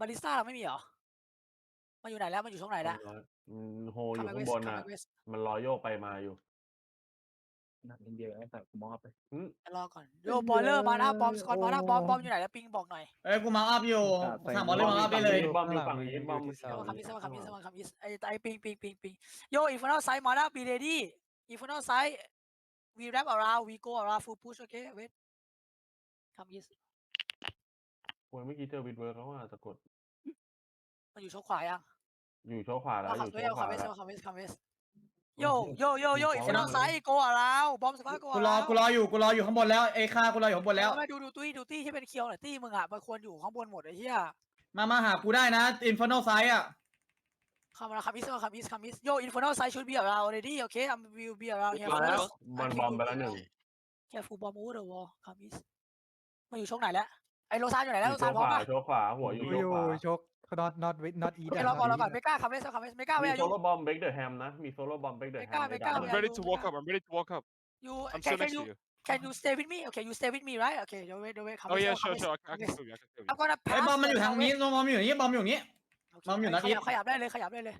บาริสต้าเราไม่มีเหรอ มันอยู่ไหนแล้ว มันอยู่ช่องไหนแล้วโฮอยู่ข้างบนอ่ะ มันลอยโยกไปมาอยู่หนักอเดียไอ้สัตว์กูมอบไปรอก่อนโยบอลเลอร์มาหน้าบอมสกอตมาหน้าบอมบอมอยู่ไหนแล้วปิงบอกหน่อยเอ้ยกูมาอัพอยู่สั่งบอลเลอร์มาอัพไปเลย บอมอยู่ฝั่งนี้ บอมคำอิสมาคำอิสมาคำอีสไอ้ไอ้ปิงปิงปิงปิงโยอีฟานอลไซด์มาหน้าบีเรดี้อีฟานอลไซด์วีแรปอาราวีโกอาราฟูพุชโอเคเวทคำอิสโอ้ยเมื่อกี้เจอวิดเวิร์กแล้วว่าสะกดมันอยู่ช่องขวาย่ะ อยู่ช่องขวาแล้วอยู่ช่องวขวาบสแล้วคอบเวสคอบเวสโยโยโยโยอีกฝั่งซ้ายอีกโกะแล้วบอมสปาพโกกูะรอแล้วกูรออยู่ กูรออยู่ข้างบนแล้วเอค่ากูรออยู่ข้างบนแล้วมาดูดูตี้ดูตี้ที่เป็นเคียวหน่อยตี้มึงอ่ะ มันควรอยู่ข้างบนหมดไอ้เหี้ย มา มาหากูได้นะ อินฟอนอลไซส์อ่ะคำอะคำมิสคำมิสคำมิส โยอินฟอร์นอลไซชุดเบียร์เราเลยดิโอเคอัมวิวเบียร์เราเฮียมันบอมไปแล้วหนึ่งแค่ฟูบอมอู้เดอะวอลคำมิสมาอยู่ช่องไหนแล้วไอโรซานอยู่ไหนแล้วโรซานพร้อมป่ะโชว์ขวา หัวอยู่โยวขวาชก not not with not eat รอก่อนรอก่อนเมก้าคาเมสคาเมสเม่กล้าไม่อยู่โซโล่บอมเบรกเดอะแฮมนะ มีโซโล่บอมเบรกเดอะแฮมไม่กล้า I'm ไม่กล้า ready to walk up. I'm ready to walk up. you I'm can s i can n e t you to you. can you stay with me okay you stay with me right okay เดี๋ยวเว้ยเดี๋ยวเว้ยคาเม Oh ส yeah, sure, sure. I can, I can s t i can still be. เอไอ้บอมมันอยู่ทางนี้บอมอยู่นี่บอมอยู่นี้บอมอยู่นะขยับขยับได้เลย ขยับได้เลย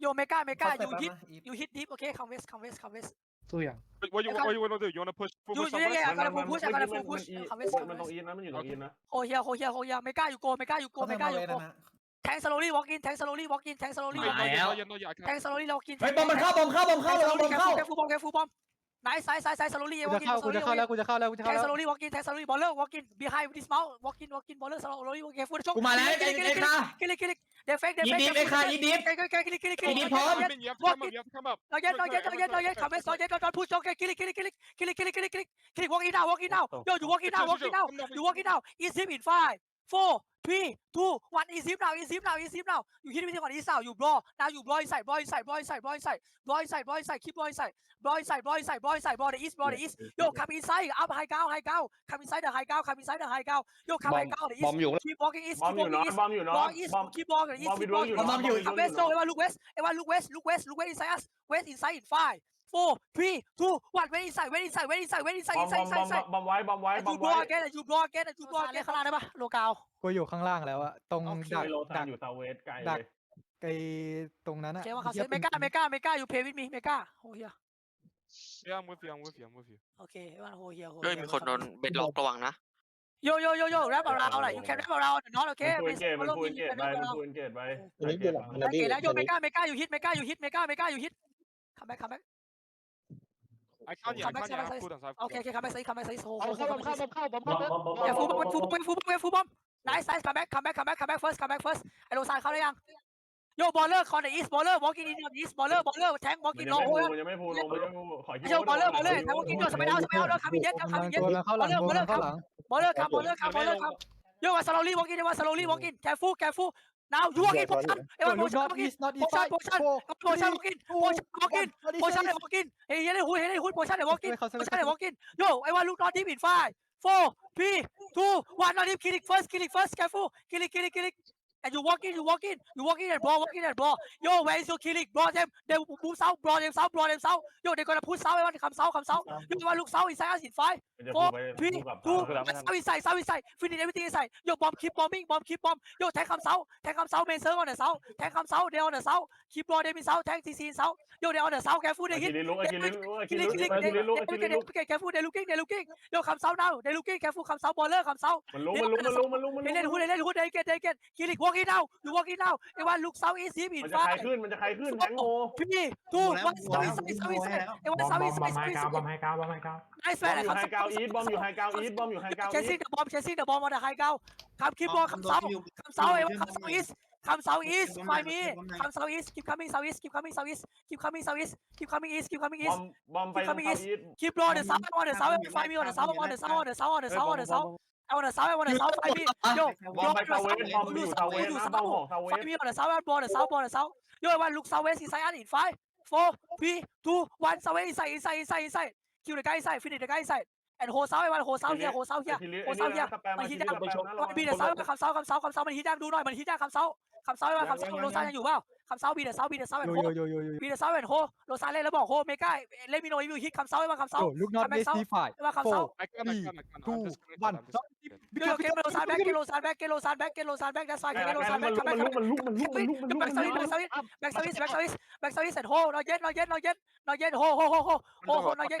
โยเมก้า เมก้ายูฮิตยูฮิตดิฟโอเคคาเมสคาเมสคาเมสตัวอย่าง What you what you w a n n a do? You w a n n a push? push ย e a h y e a h งไงอะกระพุ้งพุชอะกะพุ้งพุชเาไมสู้มันตรงอินนะมันอยู่ตรงอินนะโคเฮียโคเฮียโคเฮียไม่กล้าอยู่โกไม่กล้าอยู่โกไม่กล้าอยู่โกแทงสโลลี่วอล์กอินแทงสโลลี่วอล์กอินแทงสโลลี่วอล์กอินแทงสโลลี่วอล์กอินไอ้บอมมันเข้าบอมเข้าบอมเข้าบอมเข้าแกฟูบอมแกฟูบอมไหนไซส์ไซส์ไซส์สโลลี่วกูอล์กะอินเข้ากูจะเข้าแล้วกูจะเข้าแล้วกูจะแทเข้าสโลแล้วลี่วอล์กอินแทงสโลลี่บอลเลอร์วอล์กอินบีไฮ n ิ this m วอล์กอินวอล์กอินบอลเลอร์สโลลี่วอล์กอินฟูชกกูมาแล้วไอลไก้กอ้ข้กลิกิลิดี๋ยวเฟกเดี๋ยวเฟกอีดิฟไอ้ค่ะอีดิฟดีดิกพร้อม Come up, c o ิ e ดี come up. เราเย็นเราเย็นเราเย็นเราเย็นขับไปสองเย็นเราโดนพูดโจกกิลิกิลิกิลิกิลิกิลิกิลิกิลิกิลิวอล์กอินเอาวอล์กอินเอาโยอยู่วอล์กอินเอาวอล์กอินเอาอยู่วอล์กอินเอาอีซิฟอินไฟว์ร o u r พี่ทูวันอีซิฟเราอีซิฟเราอีซิฟเราอยู่ที่นี่ไม่ใช่วันอีสาวอยู่บลอดาอยู่บลอยใส่บลอยใส่บลอยใส่บลอยใส่บลอยใส่บลอยใส่คลิปบลอยใส่บลอยใส่บลอยใส่บลอยใส่บอลเอีสบอลเอีสโยกขับอินไซด์อัพไฮเก้าไฮเก้าขับอินไซด์เดอะไฮเก้าขับอินไซด์เดอะไฮเก้าโยกขับไฮเก้าเดอีสบอมอยู่คิบบอลอดอีสบอมอยู่นอนบอมอยู่นอนบอลอีสคปบบอลเดอีสบอมอยู่บอมอยู่อัพเวสโซเอวาลูกเวสเอวาลูกเวสลูกเวสลูกเวสอินไซด์อัสเวสอินไซดบอินไฟ four three two one very inside น e r y inside very inside v e y s i d e บอม i s i d e อ s i d e บอม i n s บอมไว้บอมไว้อจูบรอเแกนจูบรอแกนจูบรอแกนข้างล่างได้ปะโลกาวกูอยู่ข้างล่างแล้วอะตรงดักดันกอยู่เซาเวสไกลเลย ไกล ตรงนั้นอะเจ๊ว่าเขาเซฟ้เมห้กาเมกาเมกาอยู่เพลวิทมี เมกาโยเฮีย Yeah, เ m ีย t h y o เ i ีย i t h you. โอเคว่าโฮเฮียโฮเฮ้ยมีคนโดนเบ็ดล็อกระวังนะ โยโยโยโยแรปเราเราอะไรยูแค่แรปเราเราน้องโอเคไปเกตมนยเกตไปม่นยเกตไปเันนียลมนด่เกแล้วโย เม้กาเมกาอยู่ฮิต เมกาอยู่ฮิตเมกาเมกาอยู่ฮิตคัมแบ็คคัมแบ็คไอ้ n t yeah, นี a n โอเคโอเคค o m e back size come b a โฮโเอข้าบอมเข้าบอมเข้าบอมเข้าบอมอย่าฟูบอมฟูบอมฟูบอมฟูบอมไ i ท์ไซส์คัมแบ็กคัมแบ็กคัมแบ็กคัมแบ็ก first come b a c first ไอโลซานเข้าได้ยังโยบอลเลอร์คอนเนอีสบอลเลอร์วอล์กินอินอีสบอลเลอร์บอลเลอร์แทงวอล์กินลงโอ้ยยังไม่พูลงยังไพูขอยิวโยบอลเลอร์บอลเลอร์แทงวอล์กินโยสไปเอาสไปเอาแล้วคาร์เยสครับคเยสบอลเลอร์บอลเลอร์บอลเลอร์ครับบอลเลอร์ครับบอลเลอร์ครับโยมาสโลลี่วอล์กินมาสโลลี่วอล์กินแคฟูแคฟู Now you walk in, Poshan. Evan, no, Poshan, walk in. Not Poshan, Poshan, Poshan, walk in. Poshan, walk in. Poshan, walk in. Hey, hey, hey, hey, hey, Poshan, walk in. Poshan, walk in. Yo, Evan, look not deep in five, four, three, two, one. Not deep. Killing first, killing first. Careful. Killing, killing, killing. and you walk in, you walk in, you walk in and b a l l walk in and b a l l Yo, where is your killing? Brawl them. They move south, brawl them south, brawl them south. Yo, t h e y gonna push south. t h e y w a n t to come south, come south. You want to look south inside us in five, four, three, two. South inside, south inside. Finish everything inside. Yo, bomb, keep bombing, bomb, keep bomb. Yo, tank come south, tank come south. Main serve r on the south, tank come south. They on the south. Keep brawl them in south, tank t c in south. Yo, they on the south. Careful, they hit. They looking, careful. They looking, they looking. Yo, come south now. They looking, careful. Come south, baller, come south. They l o o k t h e y l o i n g hood, e y l they l o o k t h e y l o i n g hood. e y l They look, get, y look, h e y look, they look, get. y look, Killing. walk in now you walk in now e v อ r y o n e look s ี u t h e a ฟ้ามันจะใครขึ้น มันจะใครขึ้นแทงโมพี่ r ู e ว w o เซาอีส t h east s o ว่า east south บอม s o u t อีสบอมไฮเกาวบอมไฮกาวบอมไฮกาว n บอ man มอยูไฮกาวอีทบอมอยู่ไฮกาวอีทบอมอยู่ไฮกาวเชสซี่กเดบอมเชสซี่เดอบอมมาแต่ไฮเกาครับคีบบอลคำเซาคำเซาไอวันคำเซาอีสคำเซาอีสไฟมีคำเซาอีสคีบคัมมิ่งเซาอีสคีบคัมมิ่งเซาอีสคีบคัมมิ่งเซาอีสคีบคัมมิ่งอีสคีบคัมมิ่งอีสบอมไปทางเซาอีส k ี e p l เ w on the south, on the south, find me เ n the s เ u t h on the south, on the s o เ t h on t h I wanna south I wanna south side พี่โยโยดูเวสดูเวสดูเวสฟังพี่ on the south ball on the south ball on the south โยวันลุก south west inside and in five four three two one south west inside inside inside inside kill the guy inside finish the guy inside and hold south I want hold south here hold south here hold south here มันฮิตยังมันพี่ the south คำ south คำ south คำ south มันฮิตยังดูหน่อยมันฮิตยังคำ south คำ south คำ south โลซานยังอยู่เปล่าคำเซาบีเดอรเซาบีเดอรเซาแอนโฮโยโยบีเดอรเซาแอนโฮโรซาเล่แล้วบอกโฮเมก้าเลมิโนอีวิวฮิตคำเซาไอ้บ้าคำเซาลูกน็อตเมสซี่ฝ่ายไอ้บ้าคำเซาดีทูวันเกลเกลโรซาแบ็กเกโรซานแบ็กเกลโรซานแบ็กเกลโรซานแบ็กดัสไฟเกลโรซานแบ็กมแบ็กัมแบ็กมันลุกมันลุกมันลุกมันลุกมันลุกมัแบุกแบ็กซาวิสแบ็กซาวิสแบ็กซาวิสแบ็กซาวิสแอนโฮนอเย็ดนอเย็ดนอเย็ดนอเย็ดโฮโฮโฮโฮโฮนอเย็ด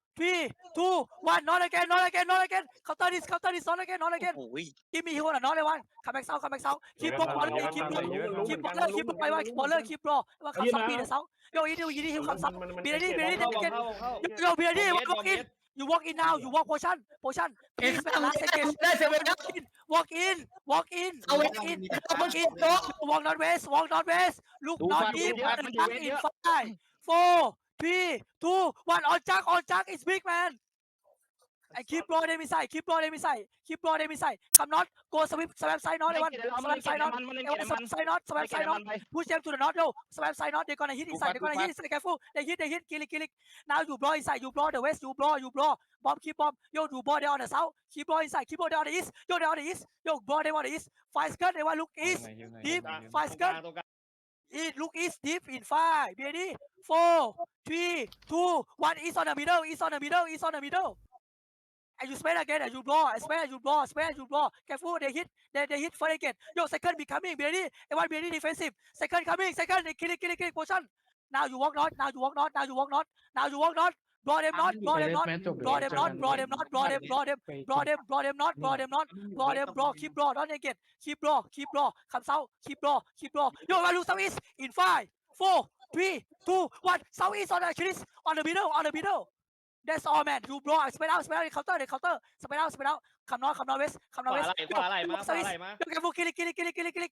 three two one not again not again not again counter this counter this not again not again โอ้ย give me hero หน่อย not again come back south come back south keep block ball keep block keep block เลิก keep block ไปว่า ball เลิก keep block ว่าคำซับปีนะเซาโยยินดียินดีฮิวคำซับบีเรดี้บีเรดี้เด็กเก่งโยบีเรดี้ walk in you walk in now you walk position position please spend last second walk in walk in walk in walk in walk in walk north west walk north west look north east and back in five four พี่ทูวันออนจักออนจักอ is b i กแมนไอคลิปโรเดมิใส่คลิปโรเดมิใส่คลิปโรเดมิใส่คำน็อตโกสวิปสแวมไซน์น็อตเลยวันสแวมไซน์น็อตเอวันสแวมไซน์น็อตสแวมไซน์น็อตผู้เชมจูดน็อตโยสแวมไซน์น็อตเด็กก่อนไอฮิตอีใส่เด็กก่อนไอฮิตสแกฟูเด็กฮิตเด็กฮิตกิลิกิลิกนาวอยู่บลออีใส่อยู่บลอเดอะเวสอยู่บลออยู่บลอบอมคลิปบอมโยอยู่บลอเดออนเดอะเซาคลิปบออีใส่คลิปบอเดออนเดอะอีสโยเดออนเดอะอีสโยบลอเดออนเดอะอีสไฟสเกิร์ตเอวันลุกอีสดีไฟสเกิร์ต it look is deep in five ready four three two one is on the middle is on the middle is on the middle and you spend again and you blow and spend you blow spend you blow careful they hit they, they hit for again yo second be coming ready everyone be ready defensive second coming second they kill it kill it kill it now you walk not now you walk not now you walk not now you walk not Draw them not, draw them not, draw them not, draw them not, draw them, draw them, draw them, draw them not, draw them not, draw them, draw, keep draw, not naked, keep draw, keep draw, come south, keep draw, keep draw. Yo, Valu South East in five, four, three, two, one. South East on the Achilles, on the middle, on the middle. That's all man. You blow spread out, spread out, the counter, the counter, spread out, spread out. Come north, come northwest, come northwest. ขวาไหลขวาไหลมาขวาไหลมา Look at Vukilic, Kilic, Kilic, Kilic, Kilic.